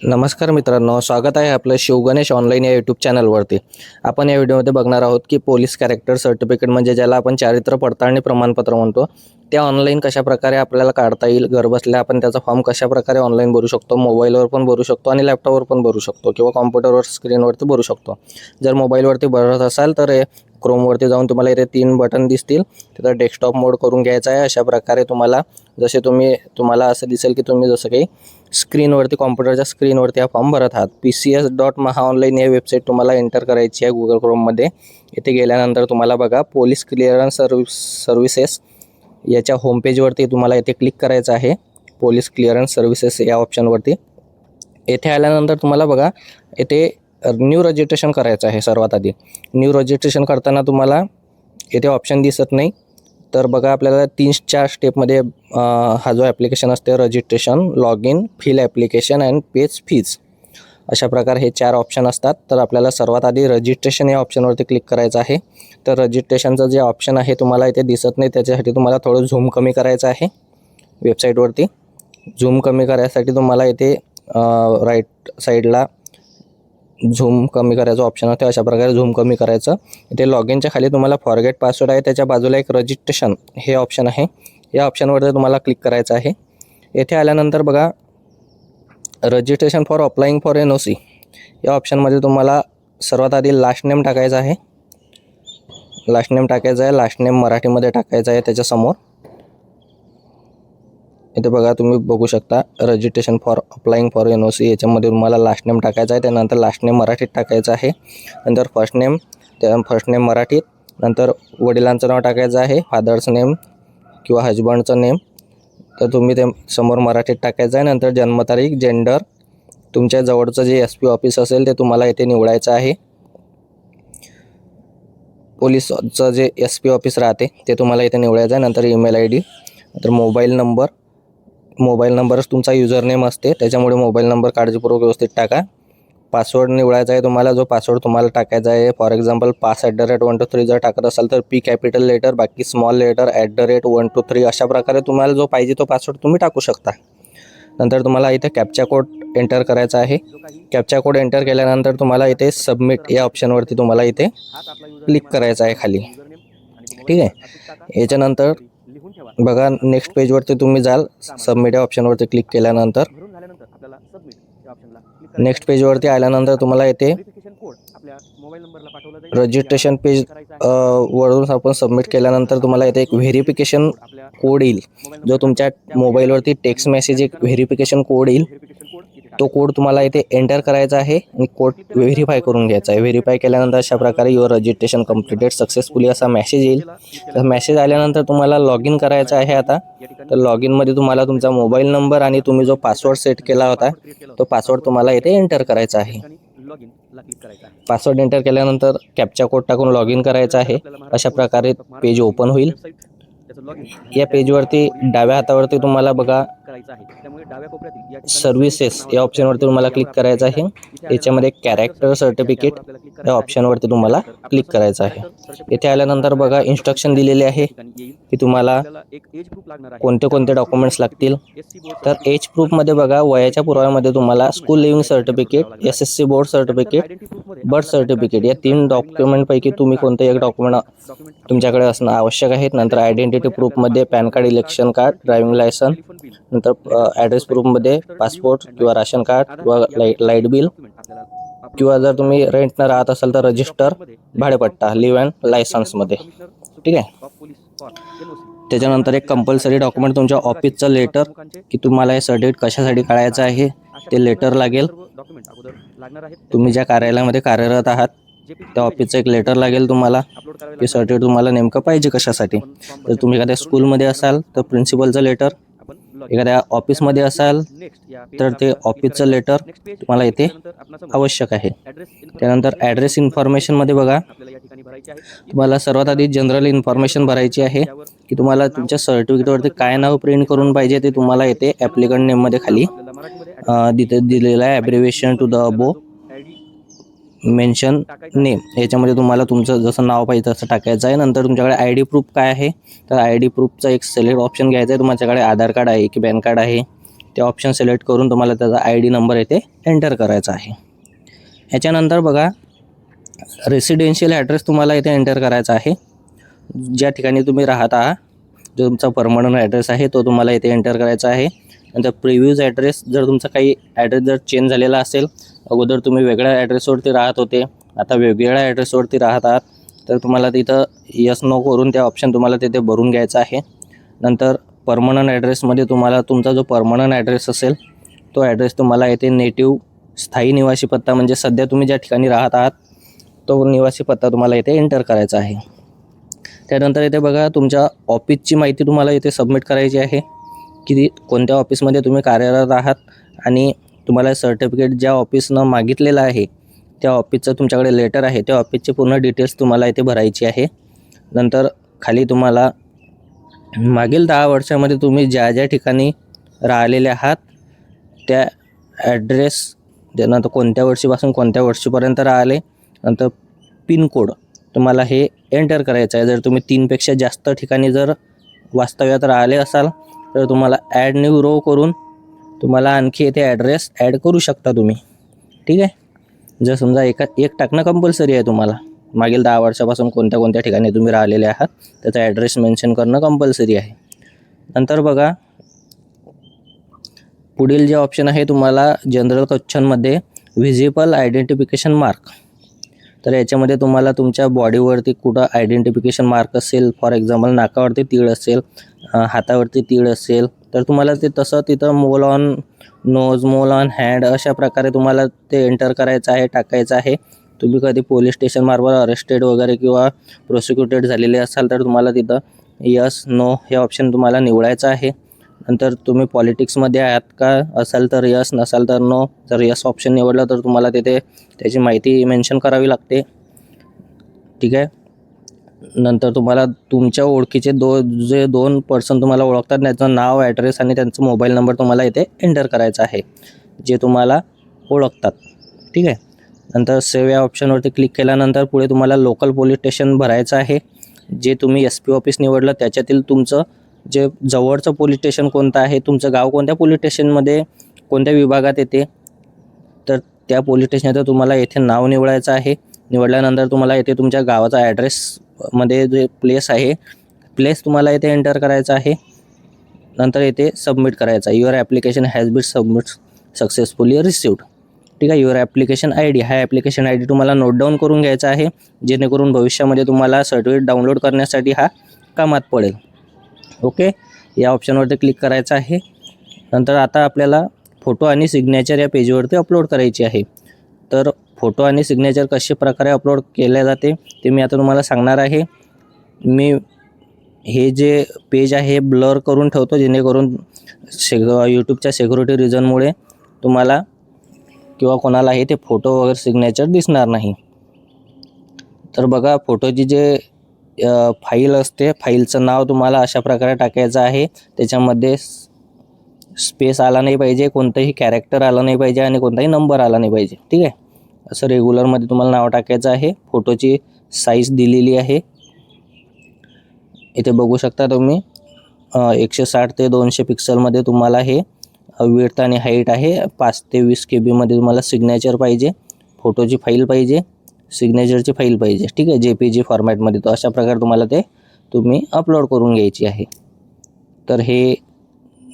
नमस्कार मित्रांनो स्वागत आहे आपलं शिवगणेश ऑनलाईन या यूट्यूब चॅनलवरती आपण या व्हिडिओमध्ये बघणार आहोत की पोलीस कॅरेक्टर सर्टिफिकेट म्हणजे ज्याला आपण चारित्र्य पडताळणी प्रमाणपत्र म्हणतो ते ऑनलाईन कशाप्रकारे आपल्याला काढता येईल घरबसल्या आपण त्याचा फॉर्म कशाप्रकारे ऑनलाईन भरू शकतो मोबाईलवर पण भरू शकतो आणि लॅपटॉपवर पण भरू शकतो किंवा कॉम्प्युटरवर स्क्रीनवरती भरू शकतो. जर मोबाईलवरती भरत असाल तर हे क्रोमवरती जाऊन तुम्हाला इथे तीन बटन दिसतील. तिथं डेस्कटॉप मोड करून घ्यायचा आहे. अशा प्रकारे तुम्हाला जसे तुम्ही तुम्हाला असं दिसेल की तुम्ही जसं काही स्क्रीनवरती कॉम्प्युटरच्या स्क्रीनवरती हा फॉर्म भरत आहात. P C S dot Maha online या वेबसाईट तुम्हाला एंटर करायची आहे गुगल क्रोममध्ये इथे गेल्यानंतर तुम्हाला बघा पोलीस क्लिअरन्स सर्व्हिस सर्व्हिसेस याच्या होमपेजवरती तुम्हाला येथे क्लिक करायचं आहे. पोलीस क्लिअरन्स सर्व्हिसेस या ऑप्शनवरती येथे आल्यानंतर तुम्हाला बघा येथे न्यू रजिस्ट्रेशन करायचं आहे सर्वात आधी. न्यू रजिस्ट्रेशन करताना तुम्हाला येथे ऑप्शन दिसत नाही. तर बघा आपल्याला तीन चार स्टेपमध्ये हा जो ॲप्लिकेशन असते registration log in fill application and page fees अशा प्रकारे हे चार ऑप्शन असतात. तर आपल्याला सर्वात आधी रजिस्ट्रेशन या ऑप्शनवरती क्लिक करायचं आहे. तर रजिस्ट्रेशनचं जे ऑप्शन आहे तुम्हाला इथे दिसत नाही त्याच्यासाठी तुम्हाला थोडं झूम कमी करायचं आहे. वेबसाईटवरती झूम कमी करायसाठी तुम्हाला इथे राईट साईडला झूम कमी करायचं ऑप्शन होते. अशा प्रकारे झूम कमी करायचं. इथे लॉग इनच्या खाली तुम्हाला फॉरगेट पासवर्ड आहे. त्याच्या बाजूला एक रजिस्ट्रेशन हे ऑप्शन आहे. या ऑप्शनवरती तुम्हाला क्लिक करायचं आहे. येथे आल्यानंतर बघा registration for applying for N O C. या ऑप्शनमध्ये तुम्हाला सर्वात आधी लास्ट नेम टाकायचं आहे. लास्ट नेम टाकायचा आहे. लास्ट नेम मराठीमध्ये टाकायचा आहे त्याच्यासमोर. इथे बघा तुम्ही बघू शकता registration for applying for N O C. याच्यामध्ये तुम्हाला लास्ट नेम टाकायचं आहे. त्यानंतर लास्ट नेम मराठीत टाकायचं आहे. नंतर फर्स्ट नेम त्या फर्स्ट नेम मराठीत. नंतर वडिलांचं नाव टाकायचं आहे. फादर्स नेम किंवा हजबंडचं नेम तर तुम्ही ते समोर मराठीत टाकायचं आहे. नंतर जन्मतारीख जेंडर तुमच्या जवळचं जे एस पी ऑफिस असेल ते तुम्हाला इथे निवडायचं आहे. पोलिसचं जे एस पी ऑफिस राहते ते तुम्हाला इथे निवडायचं आहे. नंतर ईमेल आय डी नंतर मोबाईल नंबर मोबाईल नंबरच तुमचा युजर नेम असते. त्याच्यामुळे मोबाईल नंबर काळजीपूर्वक व्यवस्थित टाका. पासवर्ड निवडायचा आहे तुम्हाला जो पासवर्ड तुम्हाला टाकायचा आहे. For example pass at the rate one two three जर टाकत असाल तर पी कॅपिटल लेटर बाकी small letter at the rate one two three अशा प्रकारे तुम्हाला जो पाहिजे तो पासवर्ड तुम्ही टाकू शकता. नंतर तुम्हाला इथे कॅप्चा कोड एंटर करायचा आहे. कॅप्चा कोड एंटर केल्यानंतर तुम्हाला इथे सबमिट या ऑप्शनवरती तुम्हाला इथे क्लिक करायचं आहे खाली. ठीक आहे? याच्यानंतर बघा नेक्स्ट पेजवरती तुम्ही जाल सबमिट या ऑप्शनवरती क्लिक केल्यानंतर. नेक्स्ट पेजवरती आल्यानंतर तुम्हाला येथे रजिस्ट्रेशन पेज वरून आपण सबमिट केल्यानंतर तुम्हाला इथे एक व्हेरिफिकेशन कोड येईल. जो तुमच्या मोबाईलवरती टेक्स्ट मेसेज एक व्हेरिफिकेशन कोड येईल. तो कोड तुम्हाला इथे एंटर करायचा आहे आणि कोड व्हेरीफाय करून घ्यायचा आहे. व्हेरीफाय केल्यानंतर अशा प्रकारे युअर रजिस्ट्रेशन कम्प्लिटेड सक्सेसफुली असा मेसेज येईल. तर मेसेज आल्यानंतर तुम्हाला लॉग इन करायचं आहे आता. तर लॉग इनमध्ये तुम्हाला तुमचा मोबाईल नंबर आणि तुम्ही जो पासवर्ड सेट केला होता तो पासवर्ड तुम्हाला इथे एंटर करायचा आहे. पासवर्ड एंटर केल्यानंतर कॅपचा कोड टाकून लॉग इन करायचा आहे. अशा प्रकारे पेज ओपन होईल. या पेजवरती डाव्या हातावरती तुम्हाला बघा सर्व्हिसेस या ऑप्शनवरती तुम्हाला क्लिक करायचं आहे. याच्यामध्ये कॅरेक्टर सर्टिफिकेट या ऑप्शनवरती तुम्हाला क्लिक करायचं आहे. इथे आल्यानंतर बघा इन्स्ट्रक्शन दिलेले आहे की तुम्हाला कोणते कोणते डॉक्युमेंट्स लागतील. तर एज प्रूफमध्ये बघा वयाच्या पुराव्यामध्ये तुम्हाला school leaving certificate S S C board certificate birth certificate या तीन डॉक्युमेंटपैकी तुम्ही कोणतं एक डॉक्युमेंट तुमच्याकडे असणं आवश्यक आहे. नंतर identity प्रूफमध्ये PAN card election card driving licence नंतर ॲड्रेस प्रूफमध्ये पासपोर्ट किंवा राशन कार्ड किंवा लाइट लाइट बिल किंवा जर तुम्ही रेंटनं राहत असाल तर रजिस्टर भाडेपट्टा लिव्ह अँड लायसन्समध्ये ठीक आहे? त्याच्यानंतर एक कंपल्सरी डॉक्युमेंट तुमच्या ऑफिसचं लेटर की तुम्हाला हे सर्टिफिकेट कशासाठी काढायचं आहे ते लेटर लागेल. तुम्ही ज्या कार्यालयामध्ये कार्यरत आहात त्या ऑफिसचं एक लेटर लागेल तुम्हाला. ते सर्टिफिकेट तुम्हाला नेमकं पाहिजे कशासाठी? तर तुम्ही एखाद्या स्कूलमध्ये असाल तर प्रिन्सिपलचं लेटर एखाद्या ऑफिसमध्ये असाल तर ते ऑफिसचं लेटर तुम्हाला इथे आवश्यक आहे. त्यानंतर ॲड्रेस इन्फॉर्मेशनमध्ये बघा. तुम्हाला सर्वात आधी जनरल इन्फॉर्मेशन भरायची आहे की तुम्हाला तुमच्या सर्टिफिकेटवरती काय नाव प्रिंट करून पाहिजे ते तुम्हाला येते ॲप्लिकंट नेममध्ये खाली. दिलेलं आहे abbreviation to the above mention name याच्यामध्ये तुम्हाला तुमचं जसं नाव पाहिजे तसं टाकायचं आहे. नंतर तुमच्याकडे आय डी प्रूफ काय आहे? तर आय डी प्रूफचा एक सिलेक्ट ऑप्शन घ्यायचा आहे. तुमच्याकडे आधार कार्ड आहे की पॅन कार्ड आहे. ते ऑप्शन सिलेक्ट करून तुम्हाला त्याचा आय डी नंबर येथे एंटर करायचा आहे. याच्यानंतर बघा रेसिडेन्शियल ॲड्रेस तुम्हाला इथे एंटर करायचा आहे. ज्या ठिकाणी तुम्ही राहत आहात जो तुमचा परमनंट ॲड्रेस आहे तो तुम्हाला इथे एंटर करायचा आहे. नंतर प्रिव्ह्यूज ॲड्रेस जर तुमचा काही ॲड्रेस जर चेंज झालेला असेल अगोदर तुम्ही वेगळ्या ॲड्रेसवरती राहत होते आता वेगवेगळ्या ॲड्रेसवरती राहत आहात तर तुम्हाला तिथं यस नो करून त्या ऑप्शन तुम्हाला तिथे भरून घ्यायचा आहे. नंतर परमनंट ॲड्रेसमध्ये तुम्हाला तुमचा जो परमनंट ॲड्रेस असेल तो ॲड्रेस तुम्हाला येथे नेटिव्ह स्थायी निवासी पत्ता म्हणजे सध्या तुम्ही ज्या ठिकाणी राहत आहात तो निवासी पत्ता तुम्हाला येथे एंटर करायचा आहे. त्यानंतर येथे बघा तुमच्या ऑफिसची माहिती तुम्हाला इथे सबमिट करायची आहे. की कोणत्या ऑफिसमध्ये तुम्ही कार्यरत आहात आणि तुम्हाला सर्टिफिकेट ज्या ऑफिसनं मागितलेलं आहे त्या ऑफिसचं तुमच्याकडे लेटर आहे त्या ऑफिसचे पूर्ण डिटेल्स तुम्हाला इथे भरायची आहे. नंतर खाली तुम्हाला मागील दहा वर्षामध्ये तुम्ही ज्या ज्या ठिकाणी राहिलेले आहात त्या ॲड्रेस नंतर कोणत्या वर्षीपासून कोणत्या वर्षीपर्यंत राहिले नंतर पिनकोड तुम्हाला हे एंटर करायचं आहे. जर तुम्ही तीनपेक्षा जास्त ठिकाणी जर वास्तव्यात राहिले असाल तर तुम्हाला ॲड न्यू रो करून तुम्हाला आणखी येथे ॲड्रेस ॲड करू शकता तुम्ही. ठीक आहे? जर समजा एका एक टाकणं कंपल्सरी आहे तुम्हाला. मागील दहा वर्षापासून कोणत्या कोणत्या ठिकाणी तुम्ही राहिलेले आहात त्याचा ॲड्रेस मेन्शन करणं कंपल्सरी आहे. नंतर बघा पुढील जे ऑप्शन आहे तुम्हाला जनरल क्वेश्चनमध्ये व्हिजिबल आयडेंटिफिकेशन मार्क तर याच्यामध्ये तुम्हाला तुमच्या बॉडीवरती कुठं आयडेंटिफिकेशन मार्क असेल फॉर एक्झाम्पल नाकावरती तीळ असेल हातावरती तीळ असेल तर तुम्हाला ते तसं तिथं mole on nose mole on hand अशा प्रकारे तुम्हाला ते एंटर करायचं आहे टाकायचं आहे. तुम्ही कधी पोलीस स्टेशनमार्फत अरेस्टेड वगैरे किंवा प्रोसिक्युटेड झालेले असाल तर तुम्हाला तिथं यस नो हे ऑप्शन तुम्हाला निवडायचं आहे. नंतर तुम्ही पॉलिटिक्समध्ये आहात का असाल तर यस नसाल तर नो जर यस ऑप्शन निवडलं तर तुम्हाला तिथे त्याची माहिती मेन्शन करावी लागते. ठीक आहे? नंतर तुम्हाला तुमच्या ओळखीचे दो जे दोन पर्सन तुम्हाला ओळखतात त्याचं नाव ॲड्रेस आणि त्यांचा मोबाईल नंबर तुम्हाला इथे एंटर करायचा आहे जे तुम्हाला ओळखतात. ठीक आहे? नंतर सेव्ह या ऑप्शनवरती क्लिक केल्यानंतर पुढे तुम्हाला लोकल पोलीस स्टेशन भरायचं आहे जे तुम्ही एस पी ऑफिस निवडलं त्याच्यातील तुमचं जे जवळचं पोलीस स्टेशन कोणतं आहे तुमचं गाव कोणत्या पोलीस स्टेशनमध्ये कोणत्या विभागात येते तर त्या पोलीस स्टेशनचं तुम्हाला येथे नाव निवडायचं आहे. निवडल्यानंतर तुम्हाला येथे तुमच्या गावाचा ॲड्रेसमध्ये जे प्लेस आहे प्लेस तुम्हाला येथे एंटर करायचा आहे. नंतर येथे सबमिट करायचा your application has been submit successfully received ठीक आहे? युअर ॲप्लिकेशन आय डी हा ॲप्लिकेशन आय डी तुम्हाला नोट डाऊन करून घ्यायचा आहे जेणेकरून भविष्यामध्ये तुम्हाला सर्टिफिकेट डाउनलोड करण्यासाठी हा कामात पडेल. ओके या ऑप्शनवरती क्लिक करायचं आहे. नंतर आता आपल्याला फोटो आणि सिग्नेचर या पेजवरती अपलोड करायची आहे. तर फोटो आणि सिग्नेचर कशा प्रकारे अपलोड केल्या जाते ते मी आता तुम्हाला सांगणार आहे. मी हे जे पेज आहे ब्लर करून ठेवतो जेणेकरून से यूट्यूबच्या सिक्युरिटी रिझनमुळे तुम्हाला किंवा कोणालाही ते फोटो वगैरे सिग्नेचर दिसणार नाही. तर बघा फोटोची जे फाईल असते फाईलचं नाव तुम्हाला अशा प्रकारे टाकायचं आहे. त्याच्यामध्ये स्पेस आला नाही पाहिजे कोणतंही कॅरेक्टर आलं नाही पाहिजे आणि कोणताही नंबर आला नाही पाहिजे. ठीक आहे? असं रेग्युलरमध्ये तुम्हाला नाव टाकायचं आहे. फोटोची साईज दिलेली आहे. इथे बघू शकता तुम्ही एकशे साठ ते दोनशे पिक्सलमध्ये तुम्हाला हे विड्थ आणि हाईट आहे. पाच ते वीस के बीमध्ये तुम्हाला सिग्नेचर पाहिजे. फोटोची फाईल पाहिजे. सिग्नेचरची फाईल पाहिजे. ठीक आहे? जे पी जी फॉर्मॅटमध्ये तर अशा प्रकारे तुम्हाला ते तुम्ही अपलोड करून घ्यायची आहे. तर हे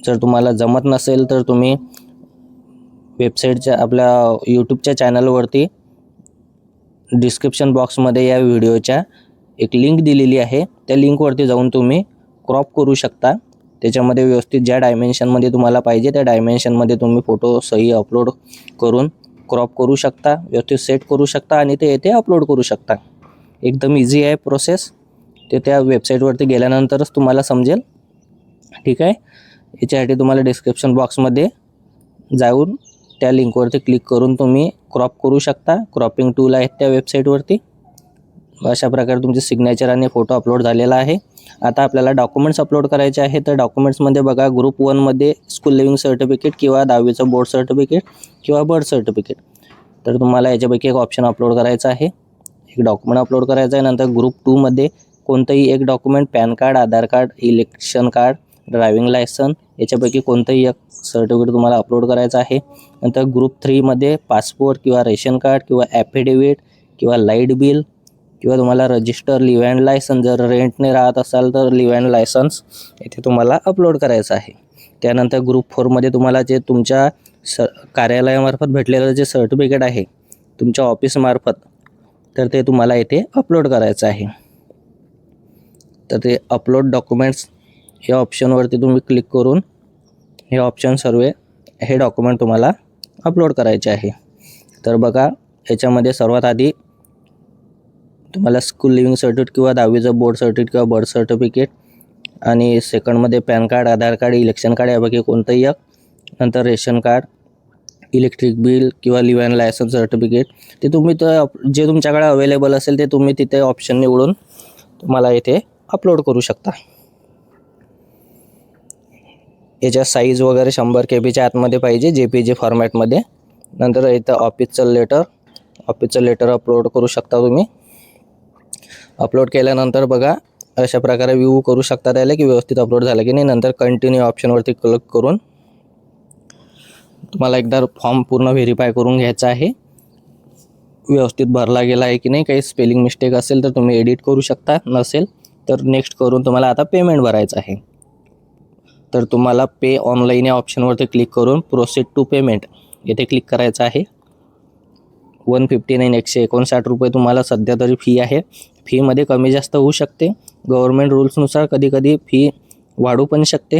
जर तुम्हाला जमत नसेल तर तुम्ही वेबसाईटच्या आपल्या यूट्यूबच्या चॅनलवरती डिस्क्रिप्शन बॉक्समध्ये या व्हिडिओच्या एक लिंक दिलेली आहे. त्या लिंकवरती जाऊन तुम्ही क्रॉप करू शकता. त्याच्यामध्ये व्यवस्थित ज्या डायमेन्शनमध्ये तुम्हाला पाहिजे त्या डायमेन्शनमध्ये तुम्ही फोटो सही अपलोड करून क्रॉप करू शकता व्यवस्थित सेट करू शकता आणि ते येथे अपलोड करू शकता. एकदम इझी आहे प्रोसेस ते त्या वेबसाईटवरती गेल्यानंतरच तुम्हाला समजेल. ठीक आहे? याच्यासाठी तुम्हाला डिस्क्रिप्शन बॉक्समध्ये जाऊन त्या लिंकवरती क्लिक करून तुम्ही क्रॉप करू शकता. क्रॉपिंग टूल आहेत त्या वेबसाईटवरती. अशा प्रकारे तुमचे सिग्नेचर आणि फोटो अपलोड झालेला आहे. आता आपल्याला डॉक्युमेंट्स अपलोड करायचे आहे. तर डॉक्युमेंट्समध्ये बघा ग्रुप वनमध्ये स्कूल लिव्हिंग सर्टिफिकेट किंवा दहावीचं बोर्ड सर्टिफिकेट किंवा बर्थ सर्टिफिकेट तर तुम्हाला याच्यापैकी एक ऑप्शन अपलोड करायचं आहे. एक डॉक्युमेंट अपलोड करायचं आहे. नंतर ग्रुप टूमध्ये कोणतंही एक document PAN card Aadhaar card election card driving licence याच्यापैकी कोणतंही एक सर्टिफिकेट तुम्हाला अपलोड करायचं आहे. नंतर ग्रुप थ्रीमध्ये पासपोर्ट किंवा रेशन कार्ड किंवा ॲफिडेविट किंवा लाइट बिल किंवा तुम्हाला रजिस्टर लिव्ह अँड लायसन जर रेंटने राहत असाल तर लिव्ह अँड लायसन्स इथे तुम्हाला अपलोड करायचं आहे. त्यानंतर ग्रुप फोरमध्ये तुम्हाला जे तुमच्या स कार्यालयामार्फत भेटलेलं जे सर्टिफिकेट आहे तुमच्या ऑफिसमार्फत तर ते तुम्हाला येथे अपलोड करायचं आहे. तर ते अपलोड डॉक्युमेंट्स या ऑप्शनवरती तुम्ही क्लिक करून हे ऑप्शन सर्व हे डॉक्युमेंट तुम्हाला अपलोड करायचे आहे. तर बघा याच्यामध्ये सर्वात आधी तुम्हाला स्कूल लिव्हिंग सर्टिफिकेट किंवा दहावीचं बोर्ड सर्टिफिकेट किंवा बर्थ सर्टिफिकेट आणि सेकंडमध्ये PAN card Aadhaar card election card यापैकी कोणतंही एक. नंतर रेशन कार्ड इलेक्ट्रिक बिल किंवा लिव्ह अँड लायसन्स सर्टिफिकेट ते तुम्ही तर जे तुमच्याकडे अवेलेबल असेल ते तुम्ही तिथे ऑप्शन निवडून तुम्हाला इथे अपलोड करू शकता. याच्या साईज वगैरे शंभर के बीच्या आतमध्ये पाहिजे जे पी जी फॉर्मॅटमध्ये नंतर इथं ऑफिसचं लेटर ऑफिसचं लेटर अपलोड करू शकता तुम्ही. अपलोड केल्यानंतर बघा अशा प्रकारे व्यू करू शकता त्याला की व्यवस्थित अपलोड झालं की नाही. नंतर कंटिन्यू ऑप्शनवरती क्लिक करून तुम्हाला एकदा फॉर्म पूर्ण व्हेरीफाय करून घ्यायचा आहे. व्यवस्थित भरला गेला आहे की नाही काही स्पेलिंग मिस्टेक असेल तर तुम्ही एडिट करू शकता. नसेल तर नेक्स्ट करून तुम्हाला आता पेमेंट भरायचं आहे. तर तुम्हाला पे ऑनलाईन या ऑप्शनवरती क्लिक करून प्रोसीड टू पेमेंट येथे क्लिक करायचं आहे. वन फिफ्टी नाईन एकशे एकोणसाठ रुपये तुम्हाला सध्या तरी फी आहे. फीमध्ये कमी जास्त होऊ शकते. गव्हर्मेंट रूल्सनुसार कधी कधी फी वाढू पण शकते.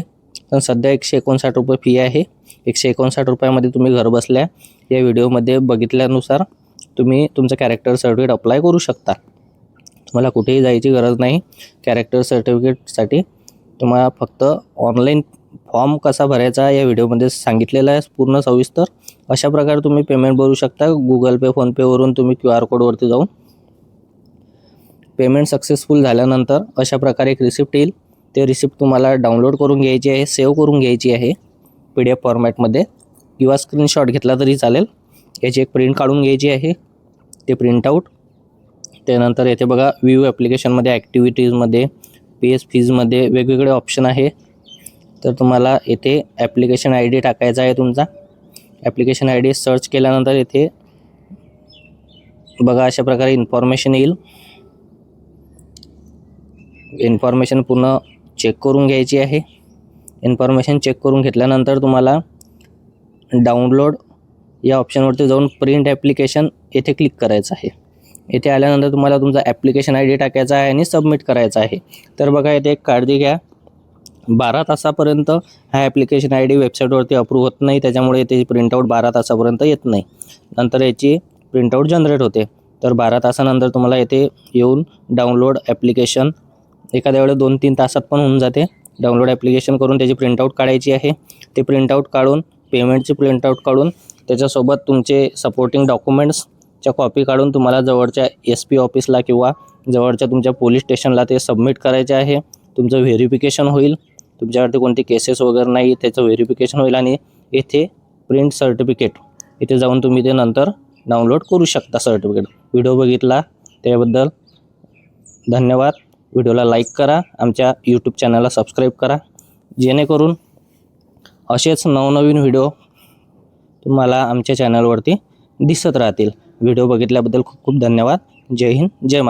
पण सध्या एकशे एकोणसाठ रुपये फी आहे. एकशे एकोणसाठ रुपयामध्ये तुम्ही घरबसल्या या व्हिडिओमध्ये बघितल्यानुसार तुम्ही तुमचं कॅरेक्टर सर्टिफिकेट अप्लाय करू शकता. तुम्हाला कुठेही जायची गरज नाही. कॅरेक्टर सर्टिफिकेटसाठी तुम्हाला फक्त ऑनलाईन फॉर्म कसा भरायचा या व्हिडिओमध्ये सांगितलेला आहे पूर्ण सविस्तर. अशा प्रकारे तुम्ही पेमेंट भरू शकता. गुगल पे फोनपेवरून तुम्ही क्यू आर कोडवरती जाऊन पेमेंट सक्सेसफुल झाल्यानंतर अशा प्रकारे एक रिसिप्ट येईल. ते रिसिप्ट तुम्हाला डाउनलोड करून घ्यायची आहे सेव्ह करून घ्यायची आहे पी डी एफ फॉर्मॅटमध्ये किंवा स्क्रीनशॉट घेतला तरी चालेल. याची एक प्रिंट काढून घ्यायची आहे. ते प्रिंटआउट त्यानंतर येथे बघा व्ह्यू ॲप्लिकेशनमध्ये ॲक्टिव्हिटीजमध्ये पी एस फीजमध्ये वेगवेगळे ऑप्शन आहे. तर तुम्हाला येथे ॲप्लिकेशन आय डी टाकायचा आहे तुमचा. ॲप्लिकेशन आय डी सर्च केल्यानंतर येथे बघा अशा प्रकारे इन्फॉर्मेशन येईल. इन्फॉर्मेशन पूर्ण चेक करून घ्यायची आहे. इन्फॉर्मेशन चेक करून घेतल्यानंतर तुम्हाला डाउनलोड या ऑप्शनवरती जाऊन प्रिंट ॲप्लिकेशन येथे क्लिक करायचं आहे. येथे आल्यानंतर तुम्हाला तुमचा ॲप्लिकेशन आय डी टाकायचा आहे आणि सबमिट करायचा आहे. तर बघा येथे एक काळजी घ्या. बारा तासापर्यंत हा ॲप्लिकेशन आय डी वेबसाईटवरती अप्रूव्ह होत नाही. त्याच्यामुळे याची प्रिंटआउट बारा तासापर्यंत येत नाही. नंतर याची प्रिंटआउट जनरेट होते. तर बारा तासानंतर तुम्हाला येथे येऊन डाउनलोड ॲप्लिकेशन एखाद्या वेळेस दोन तीन तासात पण होऊन जाते. डाउनलोड ॲप्लिकेशन करून त्याची प्रिंटआउट काढायची आहे. ते प्रिंटआउट काढून पेमेंटची प्रिंटआउट काढून त्याच्यासोबत तुमचे सपोर्टिंग डॉक्युमेंट्स च्या कॉपी काढून तुम्हाला जवळच्या एस पी ऑफिसला किंवा जवळच्या तुमच्या पोलीस स्टेशनला ते सबमिट करायचे आहे. तुमचं व्हेरिफिकेशन होईल. तुमच्यावरती कोणती केसेस वगैरे नाही त्याचं व्हेरिफिकेशन होईल आणि येथे प्रिंट सर्टिफिकेट इथे जाऊन तुम्ही ते नंतर डाउनलोड करू शकता सर्टिफिकेट व्हिडिओ बघितला त्याबद्दल धन्यवाद. व्हिडिओला लाईक करा. आमच्या यूट्यूब चॅनलला सबस्क्राईब करा. जेणेकरून असेच नवनवीन व्हिडिओ तुम्हाला आमच्या चॅनलवरती दिसत राहतील. व्हिडिओ बघितल्याबद्दल खूप खूप धन्यवाद. जय हिंद जय मा